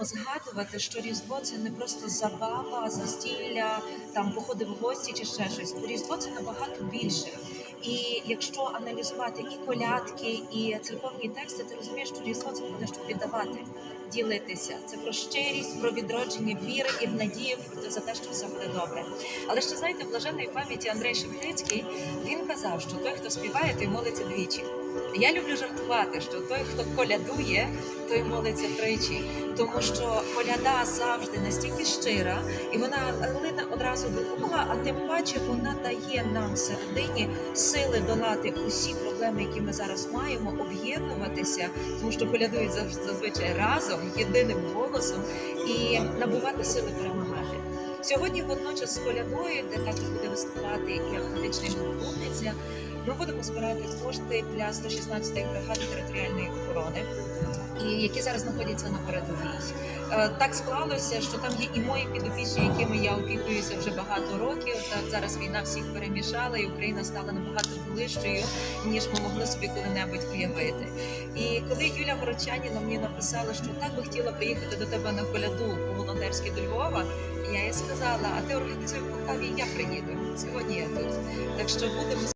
будемо згадувати, що Різдво це не просто забава, застілля, там походи в гості чи ще щось. Різдво це набагато більше. І якщо аналізувати і колядки, і церковні тексти, ти розумієш, що Різдво це про те, щоб віддавати, ділитися. Це про щирість, про відродження віри і в надії за те, що все буде добре. Але ще знаєте, в блаженної пам'яті Андрей Шептицький він казав, що той, хто співає, той молиться двічі. Я люблю жартувати, що той, хто колядує, той молиться тричі, тому що коляда завжди настільки щира, і вона лине одразу до Бога, а тим паче вона дає нам всередині сили долати усі проблеми, які ми зараз маємо, об'єднуватися, тому що колядують зазвичай разом, єдиним голосом і набувати сили перемагати. Сьогодні водночас з колядою, де також буде виступати і автентичний Богомольниця, ми будемо збирати кошти для 116-ї бригади територіальної оборони, які зараз знаходяться на передовій. Е, Так склалося, що там є і мої підопічні, якими я опікуюся вже багато років. Так зараз війна всіх перемішала, і Україна стала набагато ближчою, ніж ми могли собі коли-небудь уявити. І коли Юля Горочаніна мені написала, що так би хотіла приїхати до тебе на коляду по волонтерськи до Львова, я їй сказала: а ти організуй в я приїду. Сьогодні я тут. Так що будемо